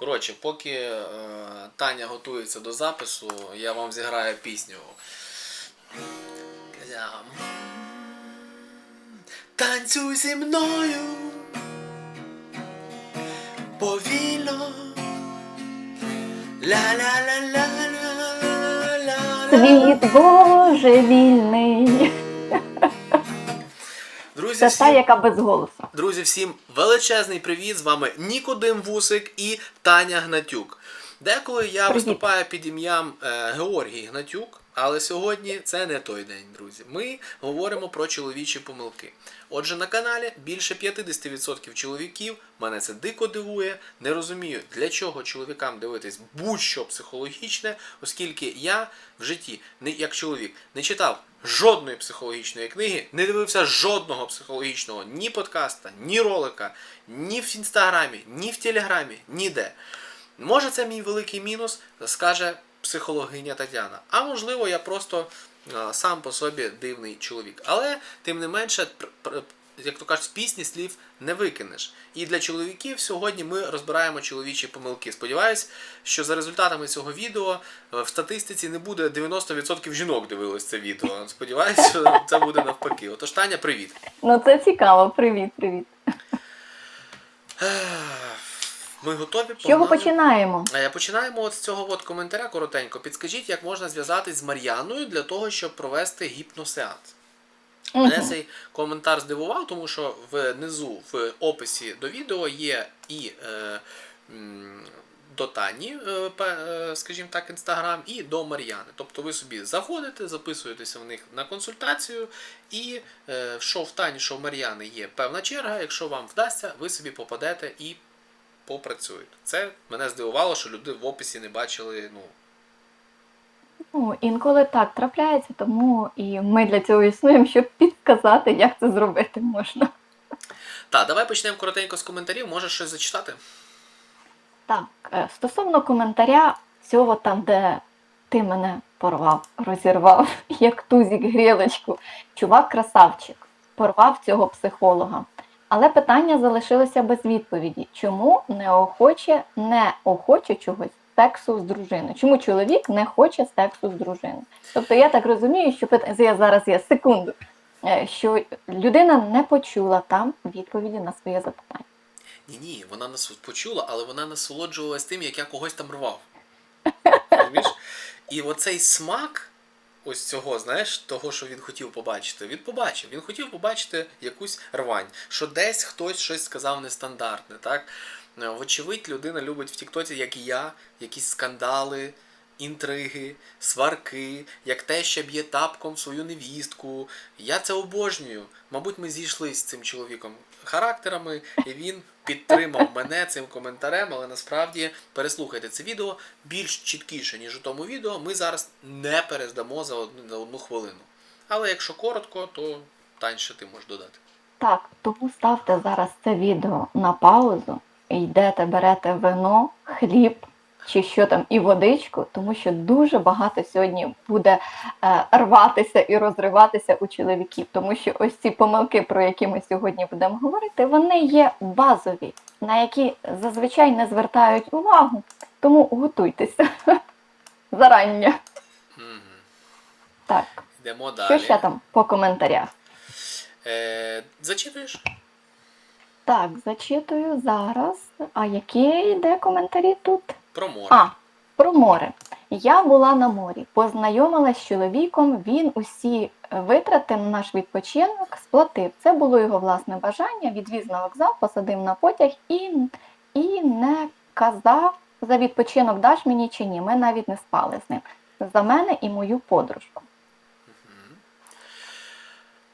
Коротше, поки е, Таня готується до запису, я вам зіграю пісню. Танцюй зі мною повільно. Ля-ля-ля-ля-ля-ля-ля. Світ божевільний. Друзі, Це та, яка без голосу. друзі, всім величезний привіт! З вами Нікодим Вусик і Таня Гнатюк. Деколи я Привіт. виступаю під ім'ям е, Георгій Гнатюк, але сьогодні це не той день, друзі. Ми говоримо про чоловічі помилки. Отже, на каналі більше 50% чоловіків, мене це дико дивує, не розумію, для чого чоловікам дивитись будь-що психологічне, оскільки я в житті, як чоловік, не читав жодної психологічної книги, не дивився жодного психологічного ні подкаста, ні ролика, ні в інстаграмі, ні в телеграмі, ніде. Може, це мій великий мінус, скаже психологиня Тетяна. А можливо, я просто сам по собі дивний чоловік. Але тим не менше, як то кажуть, з пісні слів не викинеш. І для чоловіків сьогодні ми розбираємо чоловічі помилки. Сподіваюсь, що за результатами цього відео е, в статистиці не буде 90% жінок дивилось це відео. Сподіваюсь, що це буде навпаки. Отож, Таня, привіт. Ну це цікаво. Привіт, привіт. Ми готові З чого починаємо? Е, Починаємо от з цього от коментаря коротенько. Підскажіть, як можна зв'язатись з Мар'яною для того, щоб провести гіпносеанс. Мене цей коментар здивував, тому що внизу в описі до відео є і е, до Тані, е, е, скажімо так, інстаграм, і до Мар'яни. Тобто ви собі заходите, записуєтеся в них на консультацію, і е, що в Тані, що в Мар'яни є певна черга. Якщо вам вдасться, ви собі попадете і попрацюєте. Це мене здивувало, що люди в описі не бачили. Ну, Ну, інколи так трапляється, тому і ми для цього існуємо, щоб підказати, як це зробити можна. так, давай почнемо коротенько з коментарів. Можеш щось зачитати? Так, е, стосовно коментаря цього там, де ти мене порвав, розірвав, як тузік грілочку. Чувак красавчик, порвав цього психолога. Але питання залишилося без відповіді. Чому неохоче, не охоче чогось сексу з дружиною? Чому чоловік не хоче сексу з дружиною? Тобто я так розумію, що пит... я зараз я секунду, е, що людина не почула там відповіді на своє запитання. Ні, ні, вона нас почула, але вона насолоджувалась тим, як я когось там рвав. І оцей смак ось цього, знаєш, того, що він хотів побачити, він побачив. Він хотів побачити якусь рвань, що десь хтось щось сказав нестандартне. Так? Е, Вочевидь, людина любить в Тіктоці, як і я, якісь скандали. Інтриги, сварки, як те, що б'є тапком свою невістку. Я це обожнюю. Мабуть, ми зійшли з цим чоловіком характерами, і він підтримав мене цим коментарем, але насправді переслухайте це відео більш чіткіше, ніж у тому відео. Ми зараз не перездамо за одну, за одну хвилину. Але якщо коротко, то таньше ти можеш додати. Так, тому ставте зараз це відео на паузу, йдете, берете вино, хліб чи що там, і водичку, тому що дуже багато сьогодні буде е, рватися і розриватися у чоловіків. Тому що ось ці помилки, про які ми сьогодні будемо говорити, вони є базові, на які зазвичай не звертають увагу. Тому готуйтеся зарання. Так, Йдемо що ще там по коментарях? Е, зачитуєш? Так, зачитую зараз. А які йде коментарі тут? Про море. А, про море. Я була на морі, познайомилась з чоловіком, він усі витрати на наш відпочинок сплатив. Це було його власне бажання, відвіз на вокзал, посадив на потяг і, і не казав за відпочинок даш мені чи ні. Ми навіть не спали з ним. За мене і мою подружку.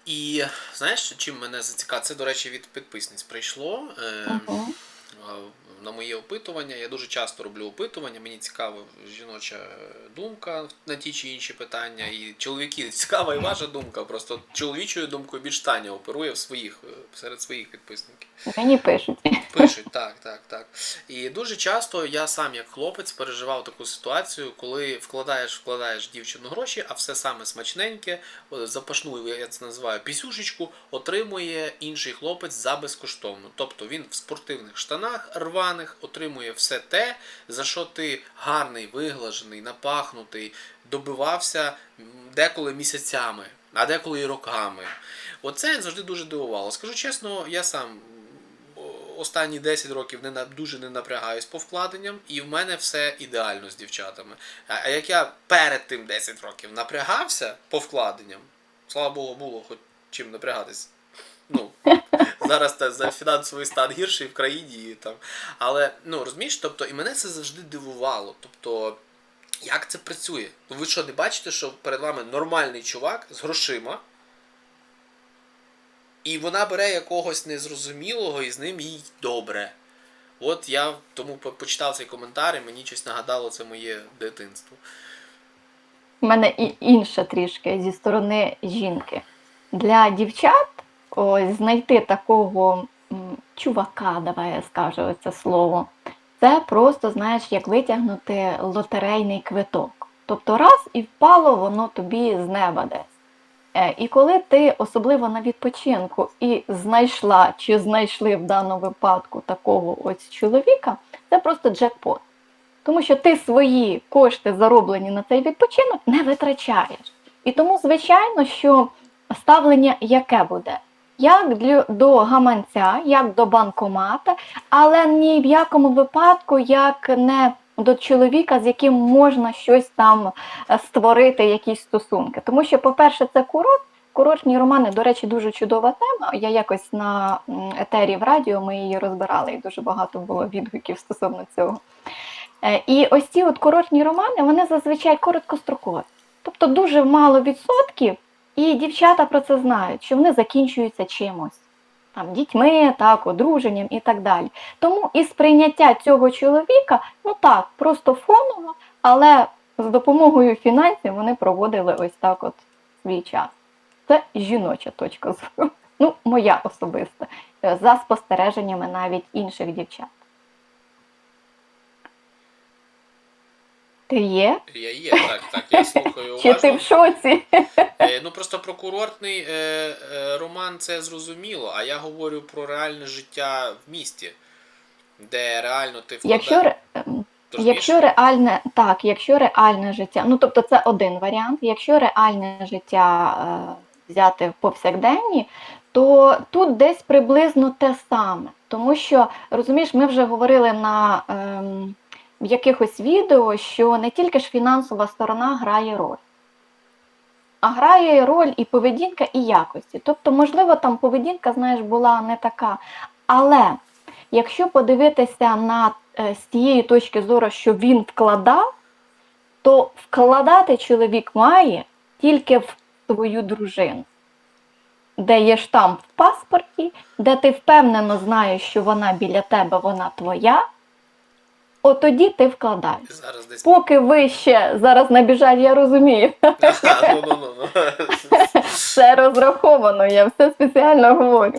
І знаєш, чим мене зацікавило? Це, до речі, від підписниць прийшло. Е, а, на моє опитування. Я дуже часто роблю опитування. Мені цікава жіноча думка на ті чи інші питання. І чоловіки цікава і ваша думка. Просто чоловічою думкою більш Таня оперує в своїх е, серед своїх підписників. Мені пишуть. Пишуть, так, так, так. І дуже часто я сам, як хлопець, переживав таку ситуацію, коли вкладаєш, вкладаєш дівчину гроші, а все саме смачненьке, запашну, я це називаю пісюшечку, отримує інший хлопець за безкоштовно. Тобто він в спортивних штанах рваних, коханих отримує все те, за що ти гарний, виглажений, напахнутий, добивався деколи місяцями, а деколи і роками. Оце завжди дуже дивувало. Скажу чесно, я сам останні 10 років не дуже не напрягаюсь по вкладенням, і в мене все ідеально з дівчатами. А як я перед тим 10 років напрягався по вкладенням, слава Богу, було хоч чим напрягатись. Ну, зараз та, за фінансовий стан гірший в країні і там. Але ну розумієш, тобто, і мене це завжди дивувало. Тобто, як це працює? Ну ви що, не бачите, що перед вами нормальний чувак з грошима, і вона бере якогось незрозумілого і з ним їй добре. От я тому почитав цей коментар, і мені щось нагадало це моє дитинство. У мене і інше трішки зі сторони жінки. Для дівчат ось знайти такого чувака, давай я скажу це слово. Це просто, знаєш, як витягнути лотерейний квиток. Тобто раз і впало воно тобі з неба десь. Е, І коли ти особливо на відпочинку і знайшла чи знайшли в даному випадку такого ось чоловіка, це просто джекпот. Тому що ти свої кошти, зароблені на цей відпочинок, не витрачаєш. І тому, звичайно, що ставлення яке буде? Як для, до гаманця, як до банкомата, але ні в якому випадку як не до чоловіка, з яким можна щось там е, створити, якісь стосунки. Тому що, по-перше, це курорт. Курортні романи, до речі, дуже чудова тема. Я якось на етері в радіо ми її розбирали, і дуже багато було відгуків стосовно цього. Е, І ось ці от курортні романи, вони зазвичай короткострокові. Тобто дуже мало відсотків, і дівчата про це знають, що вони закінчуються чимось. Там, дітьми, так, одруженням і так далі. Тому і сприйняття цього чоловіка, ну так, просто фоново, але з допомогою фінансів вони проводили ось так от свій час. Це жіноча точка зору. Ну, моя особиста, е, за спостереженнями навіть інших дівчат. Ти є? Я є, так, так, я слухаю Чи ти в шоці? Е, Ну просто про курортний е, е, роман це зрозуміло, а я говорю про реальне життя в місті, де реально ти Якщо, вкладаєш. ре- ем, якщо реальне, так, якщо реальне життя, ну тобто це один варіант. Якщо реальне життя е, взяти в повсякденні, то тут десь приблизно те саме. Тому що, розумієш, ми вже говорили на ем, в якихось відео, що не тільки ж фінансова сторона грає роль. А грає роль і поведінка, і якості. Тобто, можливо, там поведінка, знаєш, була не така. Але якщо подивитися на е, з тієї точки зору, що він вкладав, то вкладати чоловік має тільки в свою дружину, де є штамп в паспорті, де ти впевнено знаєш, що вона біля тебе, вона твоя, от тоді ти вкладаєш. Зараз десь. Поки ви ще зараз набіжать, я розумію, все розраховано, я все спеціально говорю.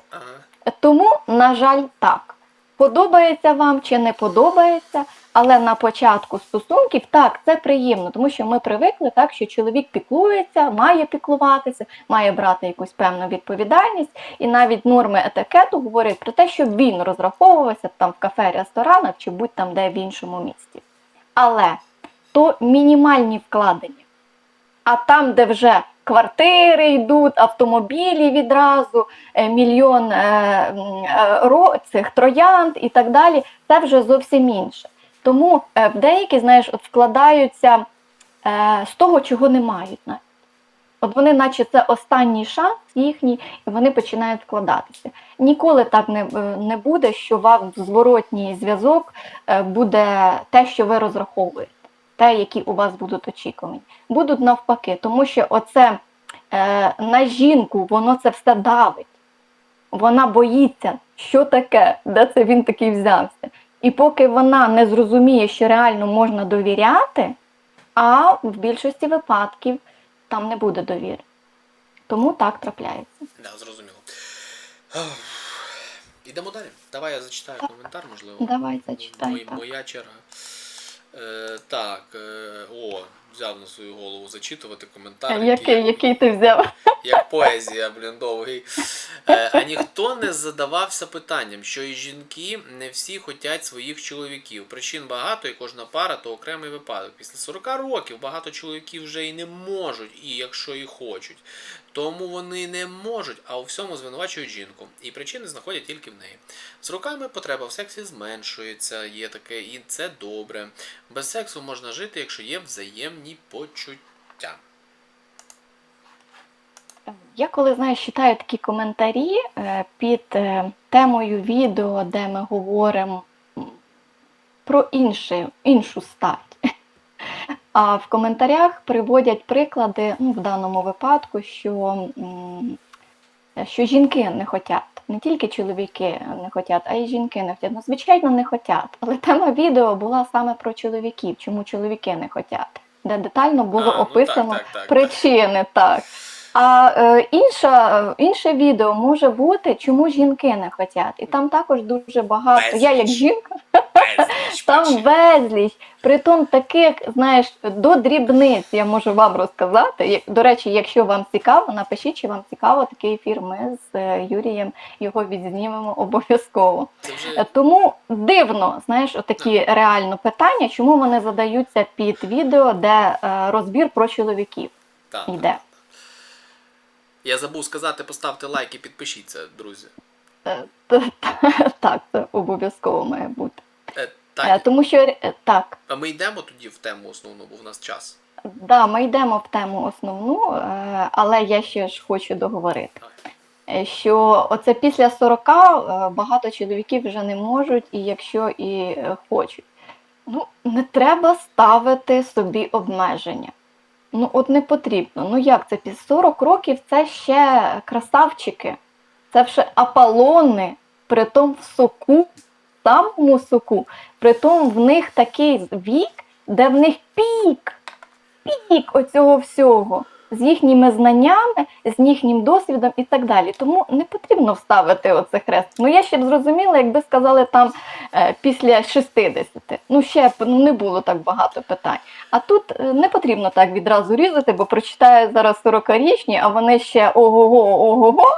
Тому, на жаль, так. Подобається вам чи не подобається, але на початку стосунків так, це приємно, тому що ми привикли так, що чоловік піклується, має піклуватися, має брати якусь певну відповідальність, і навіть норми етикету говорять про те, щоб він розраховувався там в кафе, ресторанах чи будь там де в іншому місті. Але то мінімальні вкладення. А там, де вже квартири йдуть, автомобілі відразу, е, мільйон е, е, цих троянд і так далі, це вже зовсім інше. Тому е, деякі, знаєш, от вкладаються е, з того, чого не мають. От вони, наче це останній шанс їхній, і вони починають вкладатися. Ніколи так не, е, не буде, що вам в зворотній зв'язок буде те, що ви розраховуєте, те, які у вас будуть очікувані. Будуть навпаки, тому що оце е, на жінку воно це все давить. Вона боїться, що таке, де це він такий взявся. І поки вона не зрозуміє, що реально можна довіряти, а в більшості випадків там не буде довіри. Тому так трапляється. Да, зрозуміло. Ідемо далі. Давай я зачитаю коментар, можливо. Давай, зачитай, Мої- так. Моя черга. Е, так, е, о, взяв на свою голову зачитувати коментар. Який, який ти взяв? як поезія, блін, довгий. Е, а ніхто не задавався питанням, що і жінки не всі хотять своїх чоловіків. Причин багато, і кожна пара то окремий випадок. Після 40 років багато чоловіків вже і не можуть, і якщо і хочуть. Тому вони не можуть, а у всьому звинувачують жінку. І причини знаходять тільки в неї. З роками потреба в сексі зменшується, є таке, і це добре. Без сексу можна жити, якщо є взаємні почуття. Я коли знаєш, читаю такі коментарі е, під е, темою відео, де ми говоримо про інше, іншу стать. А в коментарях приводять приклади, ну, в даному випадку, що, що жінки не хочуть. Не тільки чоловіки не хочуть, а й жінки не хочуть. Ну, звичайно, не хочуть. Але тема відео була саме про чоловіків, чому чоловіки не хочуть, де детально було А, ну, описано так, так, так, так. причини, так. А е, інша, інше відео може бути, чому жінки не хочуть. І там також дуже багато. Я як жінка, Безліч там безліч. Притом таких, знаєш, до дрібниць я можу вам розказати. До речі, якщо вам цікаво, напишіть, чи вам цікаво такий ефір. Ми з е, Юрієм його відзнімемо обов'язково. Вже Тому дивно, знаєш, отакі реально питання, чому вони задаються під відео, де е, розбір про чоловіків так. йде. Я забув сказати, поставте лайк і підпишіться, друзі. Е, Так, це обов'язково має бути. Е, так, Тому що е, так, а ми йдемо тоді в тему основну, бо в нас час. да, ми йдемо в тему основну, е, але я ще ж хочу договорити. Що оце після 40 е, багато чоловіків вже не можуть, і якщо і хочуть. Ну, не треба ставити собі обмеження. Ну, от не потрібно. Ну як це? Під 40 років це ще красавчики, це ще аполони, притом в соку, самому соку, притом в них такий вік, де в них пік, пік оцього всього. З їхніми знаннями, з їхнім досвідом і так далі. Тому не потрібно вставити оце хрест. Ну я ще б зрозуміла, якби сказали там е, після 60. Ну ще б ну, не було так багато питань. А тут е, не потрібно так відразу різати, бо прочитаю зараз 40-річні, а вони ще ого-го, ого-го,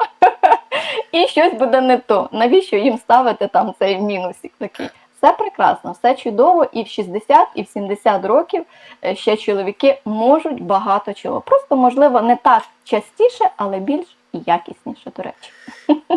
і щось буде не то. Навіщо їм ставити там цей мінусик такий? Все прекрасно, все чудово, і в 60, і в 70 років е, ще чоловіки можуть багато чого. Просто, можливо, не так частіше, але більш якісніше, до речі.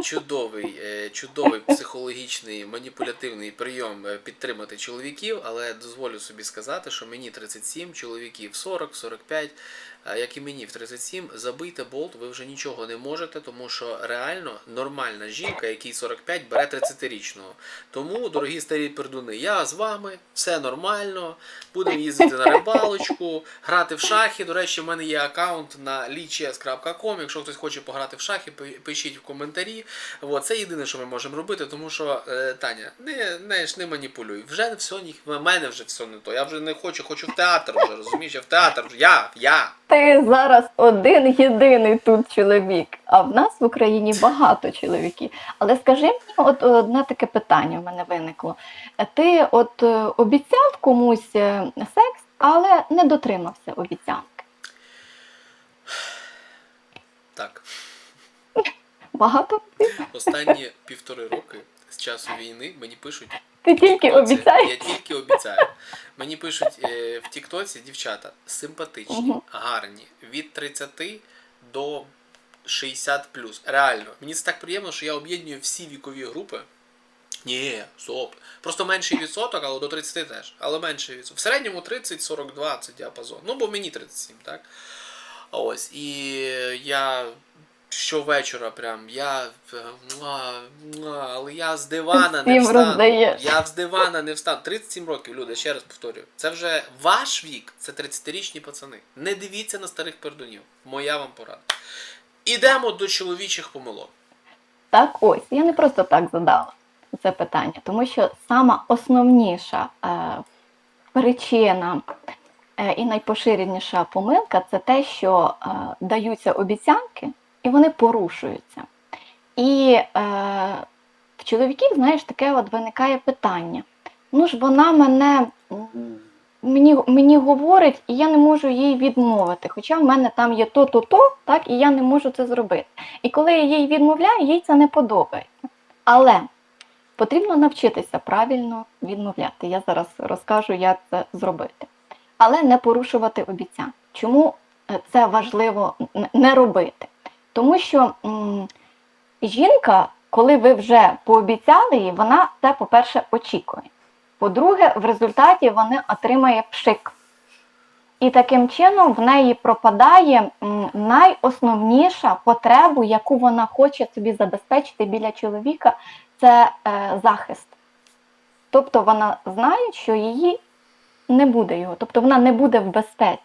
Чудовий, е, чудовий психологічний маніпулятивний прийом е, підтримати чоловіків, але дозволю собі сказати, що мені 37, чоловіків 40, 45, а як і мені в 37, забийте болт, ви вже нічого не можете, тому що реально нормальна жінка, якій 45, бере 30-річного. Тому, дорогі старі пердуни, я з вами, все нормально, будемо їздити на рибалочку, грати в шахи. До речі, в мене є аккаунт на lichess.com. Якщо хтось хоче пограти в шахи, пишіть в коментарі. От, це єдине, що ми можемо робити, тому що е, Таня, не, не, не маніпулюй. Вже все в мене вже все не то. Я вже не хочу, хочу в театр вже, розумієш? Я в театр. Я, я. Ти зараз один єдиний тут чоловік, а в нас в Україні багато чоловіків. Але скажи мені, от одне таке питання в мене виникло. Ти от е, обіцяв комусь е, секс, але не дотримався обіцянки. Так. Багато Останні півтори роки з часу війни мені пишуть ти тільки обіцяєш. Я тільки обіцяю. Мені пишуть е, в Тіктоці дівчата симпатичні, Мгм. гарні, від 30 до 60 Реально, мені це так приємно, що я об'єдную всі вікові групи. Ні, стоп. Просто менший відсоток, але до 30 теж. Але менший відсоток. В середньому 30-42 це діапазон. Ну, бо мені 37, так? Ось. І я щовечора прям я але я з дивана не встану. Я з дивана не встану. 37 років, люди, ще раз повторюю. Це вже ваш вік, це 30-річні пацани. Не дивіться на старих пердунів. Моя вам порада. Ідемо до чоловічих помилок. Так ось, я не просто так задала це питання, тому що сама основніша е, причина е, і найпоширеніша помилка це те, що е, даються обіцянки і вони порушуються. І е, в чоловіків, знаєш, таке от виникає питання. Ну ж вона мене мені, мені говорить, і я не можу їй відмовити. Хоча в мене там є то, то, то, так, і я не можу це зробити. І коли я їй відмовляю, їй це не подобається. Але потрібно навчитися правильно відмовляти. Я зараз розкажу, як це зробити. Але не порушувати обіцянки. Чому е, це важливо не робити? Тому що м, жінка, коли ви вже пообіцяли їй, вона це, по-перше, очікує. По-друге, в результаті вона отримає пшик. І таким чином в неї пропадає найосновніша потреба, яку вона хоче собі забезпечити біля чоловіка, це е, захист. Тобто вона знає, що її не буде його, тобто вона не буде в безпеці.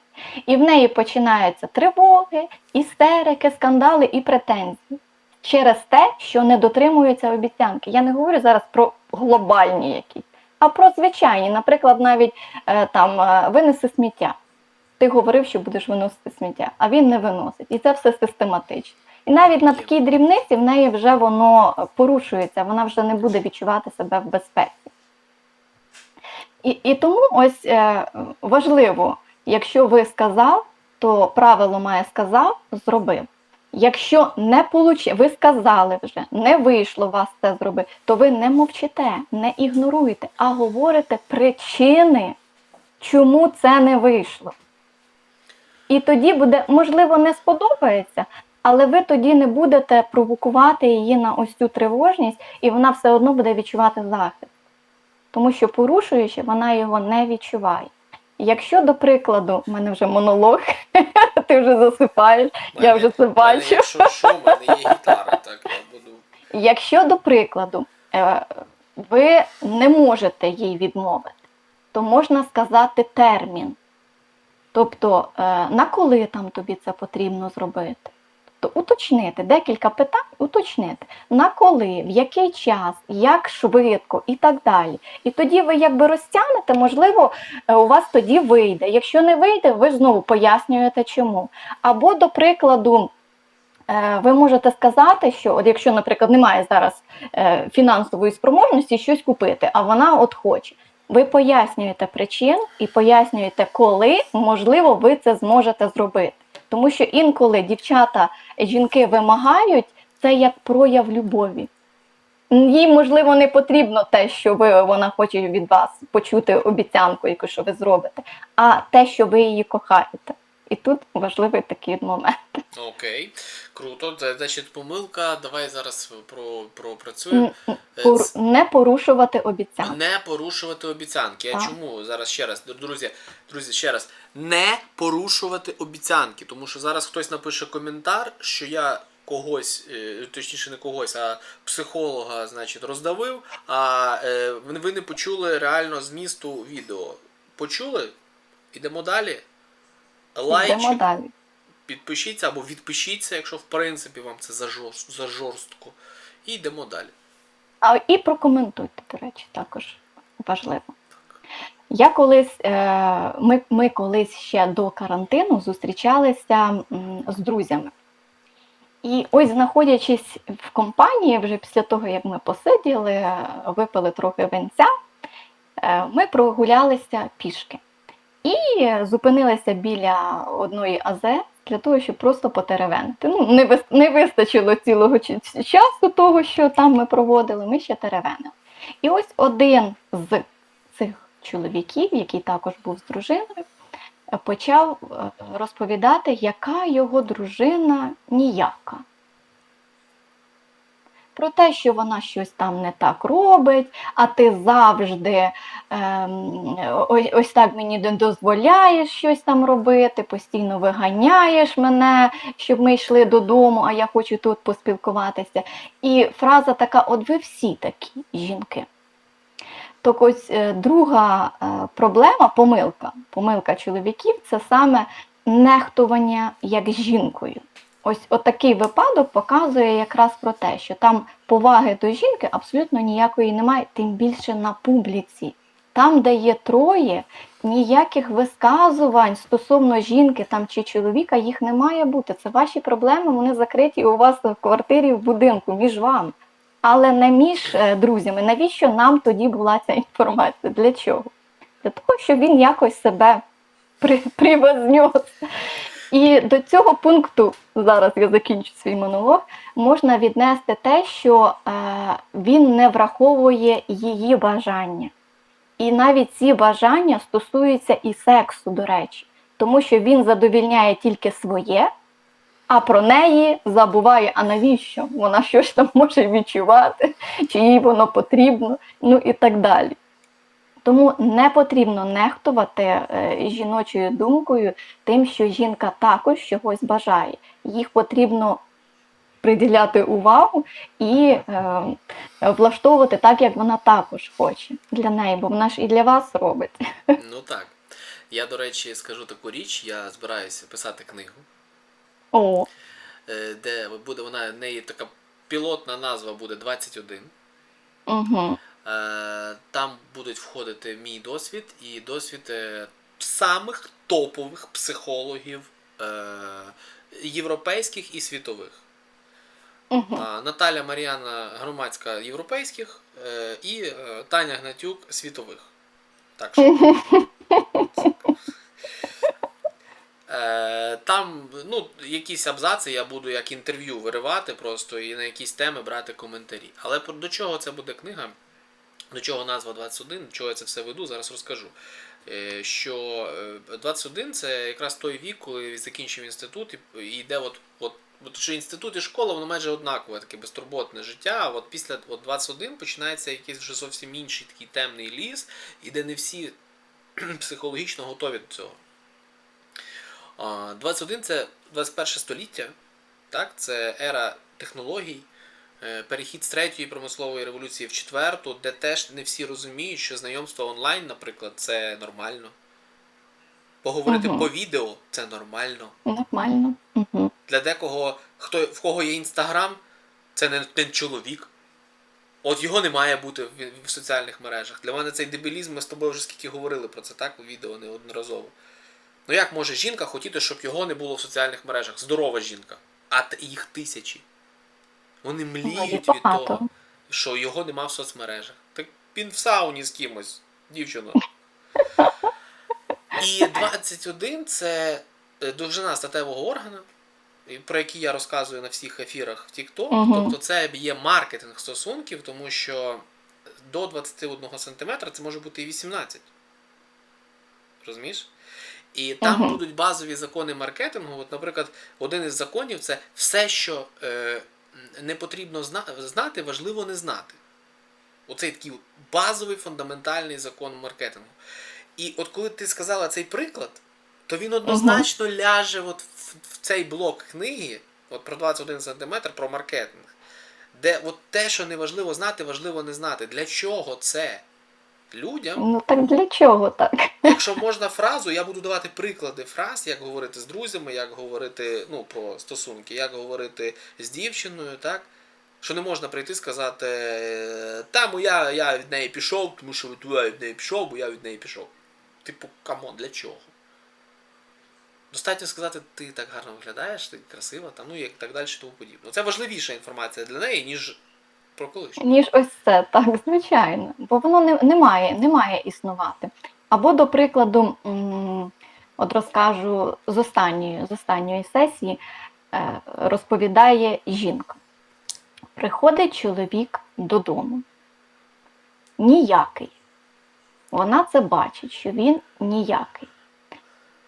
І в неї починаються тривоги, істерики, скандали і претензії через те, що не дотримуються обіцянки. Я не говорю зараз про глобальні якісь, а про звичайні. Наприклад, навіть е, там е, винеси сміття. Ти говорив, що будеш виносити сміття, а він не виносить. І це все систематично. І навіть на такій дрібниці в неї вже воно е, порушується, вона вже не буде відчувати себе в безпеці. І, тому ось е, важливо, якщо ви сказав, то правило має сказав, зробив. Якщо не получи, ви сказали вже, не вийшло вас це зробити, то ви не мовчите, не ігноруєте, а говорите причини, чому це не вийшло. І тоді буде, можливо, не сподобається, але ви тоді не будете провокувати її на ось цю тривожність, і вона все одно буде відчувати захист. Тому що порушуючи, вона його не відчуває. Якщо, до прикладу, в мене вже монолог, ти вже засипаєш, я вже це бачу. Якщо що, в мене є гітара, так я буду. Якщо, до прикладу, е, ви не можете їй відмовити, то можна сказати термін. Тобто, е, на коли там тобі це потрібно зробити? Тобто уточнити декілька питань, уточнити на коли, в який час, як швидко і так далі. І тоді ви якби розтягнете, можливо, е, у вас тоді вийде. Якщо не вийде, ви знову пояснюєте чому. Або, до прикладу, е, ви можете сказати, що от якщо, наприклад, немає зараз е, фінансової спроможності щось купити, а вона от хоче. Ви пояснюєте причин і пояснюєте, коли можливо ви це зможете зробити. Тому що інколи дівчата, жінки вимагають це як прояв любові. Їй, можливо, не потрібно те, що ви, вона хоче від вас почути обіцянку, яку що ви зробите, а те, що ви її кохаєте. І тут важливий такий момент. Окей, круто. Це значить помилка. Давай зараз про, пропрацюємо. Е, пор- Не порушувати обіцянки. Не порушувати обіцянки. Так. чому зараз ще раз, друзі, друзі, ще раз не порушувати обіцянки, тому що зараз хтось напише коментар, що я когось, е, точніше не когось, а психолога, значить, роздавив. А е, ви не почули реально змісту відео. Почули? Ідемо далі. Лайчик, далі. підпишіться або відпишіться, якщо в принципі вам це зажорст- зажорстко. І йдемо далі. А, і прокоментуйте, до речі, також важливо. Я колись, е, ми, ми колись ще до карантину зустрічалися з друзями. І ось, знаходячись в компанії, вже після того, як ми посиділи, випили трохи винця, е, ми прогулялися пішки. І зупинилися біля одної АЗ для того, щоб просто потеревенити. Ну, не, не вистачило цілого часу того, що там ми проводили, ми ще теревенили. І ось один з цих чоловіків, який також був з дружиною, почав е, розповідати, яка його дружина ніяка. Про те, що вона щось там не так робить, а ти завжди ем, ось, так мені не дозволяєш щось там робити, постійно виганяєш мене, щоб ми йшли додому, а я хочу тут поспілкуватися. І фраза така: от ви всі такі жінки. Так ось е, друга е, проблема, помилка, помилка чоловіків це саме нехтування як жінкою. Ось отакий випадок показує якраз про те, що там поваги до жінки абсолютно ніякої немає, тим більше на публіці. Там, де є троє, ніяких висказувань стосовно жінки там чи чоловіка їх не має бути. Це ваші проблеми, вони закриті у вас в квартирі, в будинку, між вами. Але не між е, друзями. Навіщо нам тоді була ця інформація? Для чого? для того, щоб він якось себе при, привознес. І до цього пункту, зараз я закінчу свій монолог, можна віднести те, що е, він не враховує її бажання. І навіть ці бажання стосуються і сексу, до речі, тому що він задовільняє тільки своє, а про неї забуває, а навіщо? Вона щось там може відчувати, чи їй воно потрібно, ну і так далі. Тому не потрібно нехтувати е, жіночою думкою тим, що жінка також чогось бажає. Їх потрібно приділяти увагу і е, влаштовувати так, як вона також хоче для неї, бо вона ж і для вас робить. Ну так. Я, до речі, скажу таку річ, я збираюся писати книгу, О, е, де буде вона, в неї така пілотна назва буде 21. угу. Е, Там будуть входити мій досвід і досвід е, самих топових психологів е, європейських і світових. Угу. Наталя Мар'яна громадська європейських і Таня Гнатюк світових. Так що. Там ну, якісь абзаци я буду як інтерв'ю виривати просто і на якісь теми брати коментарі. Але до чого це буде книга? До чого назва 21, до чого я це все веду, зараз розкажу. Е, Що е, 21 це якраз той вік, коли закінчив інститут і йде от, от, от що інститут і школа, воно майже однакове, таке безтурботне життя. А от після от 21 починається якийсь вже зовсім інший такий темний ліс, і де не всі психологічно готові до цього. 21 це 21 століття, так? це ера технологій, е, перехід з третьої промислової революції в четверту, де теж не всі розуміють, що знайомство онлайн, наприклад, це нормально. Поговорити Мгм. по відео це нормально. Нормально. Угу. Для декого, хто, в кого є інстаграм, це не, не чоловік. От його не має бути в, в соціальних мережах. Для мене цей дебілізм, ми з тобою вже скільки говорили про це, так, у відео неодноразово. Ну як може жінка хотіти, щоб його не було в соціальних мережах? Здорова жінка. А їх тисячі. Вони мліють від того, що його нема в соцмережах. Так він в сауні з кимось, дівчина. І 21 це е, довжина статевого органа, про який я розказую на всіх ефірах в TikTok. Мгм. Тобто це є маркетинг стосунків, тому що до 21 см це може бути і 18. Розумієш? І там Мгм. будуть базові закони маркетингу. От, наприклад, один із законів це все, що е, не потрібно знати, важливо не знати. Оцей такий базовий фундаментальний закон маркетингу. І от коли ти сказала цей приклад, то він однозначно ляже от в, в цей блок книги, от про 21 см, про маркетинг, де от те, що не важливо знати, важливо не знати. Для чого це? Людям Ну так для чого так? Якщо можна фразу, я буду давати приклади фраз, як говорити з друзями, як говорити ну, про стосунки, як говорити з дівчиною, так? Що не можна прийти і сказати, «Е, та ну я, я від неї пішов, тому що я від неї пішов, бо я від неї пішов. Типу, камон, для чого? Достатньо сказати, ти так гарно виглядаєш, ти красива, там, ну і так далі, тому подібне. Це важливіша інформація для неї, ніж про колишню. ніж ось це, так, звичайно. Бо воно не, не, має, не має існувати. Або, до прикладу, от розкажу з останньої, з останньої сесії, е, розповідає жінка. Приходить чоловік додому. Ніякий. Вона це бачить, що він ніякий.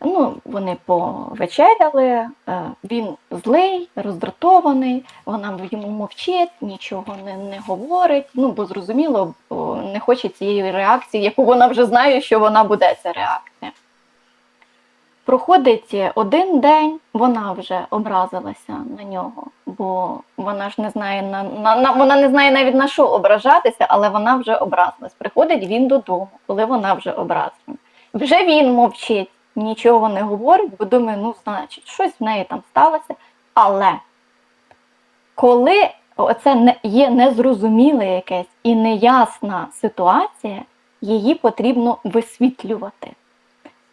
Ну, вони повечеряли, е, він злий, роздратований, вона йому мовчить, нічого не, не говорить. Ну, бо зрозуміло, не хоче цієї реакції, яку вона вже знає, що вона буде ця реакція. Проходить один день, вона вже образилася на нього, бо вона ж не знає на, на, на вона не знає навіть на що ображатися, але вона вже образилась. Приходить він додому, коли вона вже образена. Вже він мовчить, нічого не говорить, бо думає, ну, значить, щось в неї там сталося. Але коли не є незрозуміле якесь і неясна ситуація, її потрібно висвітлювати.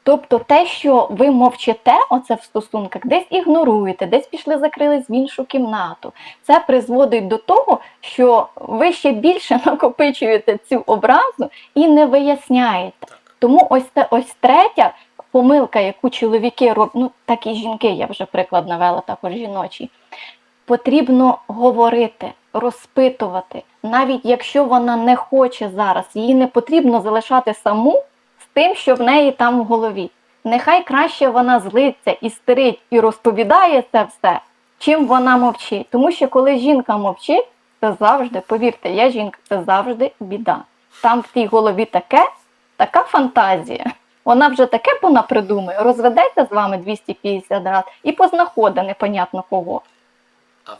Тобто те, що ви мовчите, оце в стосунках, десь ігноруєте, десь пішли, закрились в іншу кімнату. Це призводить до того, що ви ще більше накопичуєте цю образу і не виясняєте. Тому ось це ось третя помилка, яку чоловіки роблять, ну так і жінки, я вже приклад навела, також жіночі. Потрібно говорити, розпитувати, навіть якщо вона не хоче зараз, її не потрібно залишати саму з тим, що в неї там в голові. Нехай краще вона злиться, істерить і розповідає це все, чим вона мовчить. Тому що коли жінка мовчить, це завжди, повірте, я жінка, це завжди біда. Там в тій голові таке, така фантазія. Вона вже таке вона придумає, розведеться з вами 250 разів і познаходить непонятно кого.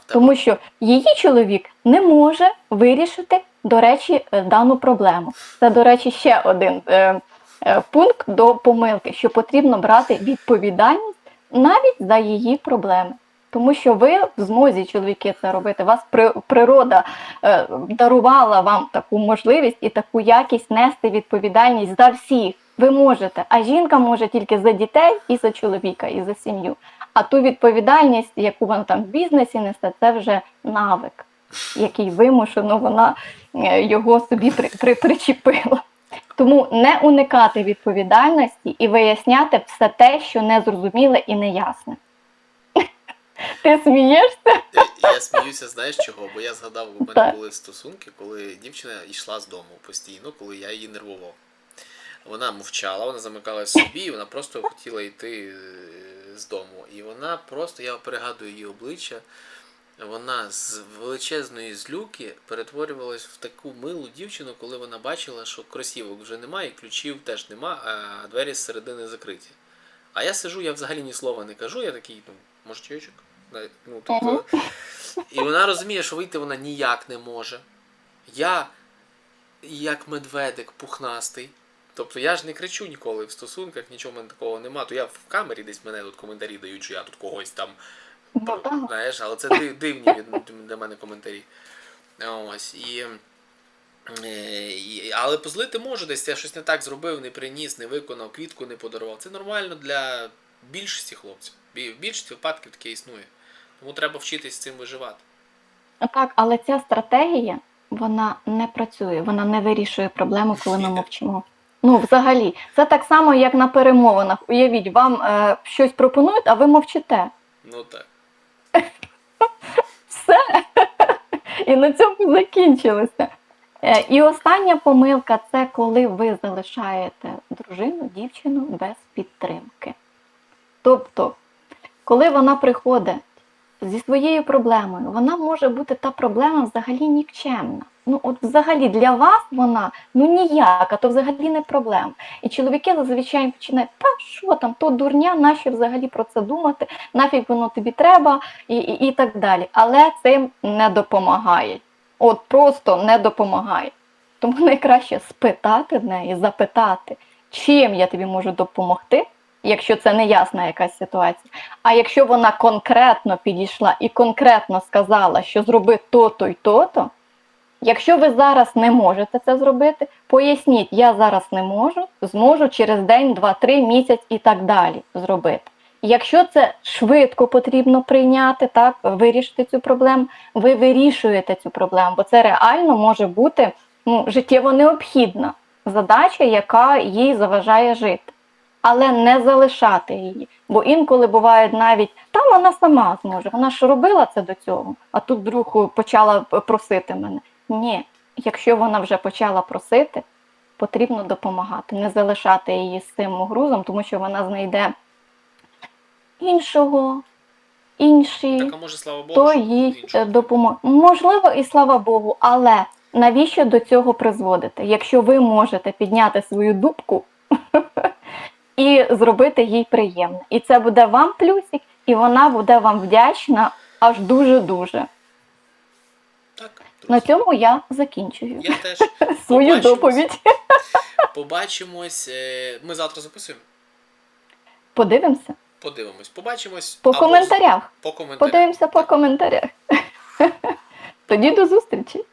Тому що її чоловік не може вирішити, до речі, е, дану проблему. Це, до речі, ще один е, е, пункт до помилки, що потрібно брати відповідальність навіть за її проблеми. Тому що ви в змозі, чоловіки, це робити. Вас природа е, дарувала вам таку можливість і таку якість нести відповідальність за всіх. Ви можете, а жінка може тільки за дітей і за чоловіка, і за сім'ю. А ту відповідальність, яку вона там в бізнесі несе, це вже навик, який вимушено вона е, його собі при, при, причепила. Тому не уникати відповідальності і виясняти все те, що не зрозуміле і неясне. Ти смієшся? Я, я сміюся, знаєш чого? Бо я згадав, у мене Так. були стосунки, коли дівчина йшла з дому постійно, коли я її нервував. Вона мовчала, вона замикалась собі, і вона просто хотіла йти е, з дому. І вона просто, я перегадую її обличчя, вона з величезної злюки перетворювалась в таку милу дівчину, коли вона бачила, що кросівок вже немає, ключів теж нема, а двері з середини закриті. А я сижу, я взагалі ні слова не кажу, я такий, ну, може, чайочок? Ну, тобто, і вона розуміє, що вийти вона ніяк не може. Я, як медведик пухнастий. Тобто я ж не кричу ніколи в стосунках, нічого в мене такого нема. То я в камері десь мене тут коментарі дають, що я тут когось там. Ну. Знаєш, але це дивні від, для мене коментарі. Ось. Е, і, але позлити можу десь, я щось не так зробив, не приніс, не виконав, квітку не подарував. Це нормально для більшості хлопців. В більшості випадків таке існує. Тому треба вчитись з цим виживати. Так, але ця стратегія вона не працює, вона не вирішує проблему, коли ми мовчимо. Ну, взагалі, це так само, як на перемовинах. Уявіть, вам е, щось пропонують, а ви мовчите. Ну так. Все. І на цьому закінчилося. Е, І остання помилка це коли ви залишаєте дружину, дівчину без підтримки. Тобто, коли вона приходить зі своєю проблемою, вона може бути та проблема взагалі нікчемна. Ну, от взагалі для вас вона ну ніяка, то взагалі не проблема. І чоловіки зазвичай починають, та що там, то дурня, нащо взагалі про це думати, нафіг воно тобі треба, і, і, і так далі. Але цим не допомагає. От просто не допомагає. Тому найкраще спитати в неї, запитати, чим я тобі можу допомогти, якщо це не ясна якась ситуація. А якщо вона конкретно підійшла і конкретно сказала, що зроби то-то й то-то, якщо ви зараз не можете це зробити, поясніть, я зараз не можу, зможу через день, два, три, місяць і так далі зробити. Якщо це швидко потрібно прийняти, так, вирішити цю проблему, ви вирішуєте цю проблему, бо це реально може бути ну, життєво необхідна задача, яка їй заважає жити. Але не залишати її. Бо інколи буває навіть там вона сама зможе, вона ж робила це до цього, а тут вдруг почала просити мене. Ні, якщо вона вже почала просити, потрібно допомагати, не залишати її з цим грузом, тому що вона знайде іншого, інші Так, а може, слава Богу, то їй іншого. допоможе. Можливо, і слава Богу, але навіщо до цього призводити? Якщо ви можете підняти свою дубку і зробити їй приємне. І це буде вам плюсик, і вона буде вам вдячна аж дуже-дуже. Так, На цьому я закінчую Я теж свою доповідь. побачимось. е, Ми завтра записуємо. Подивимося Подивимось. Побачимось. по або коментарях. По коментарях. Подивимося по коментарях. Тоді до зустрічі.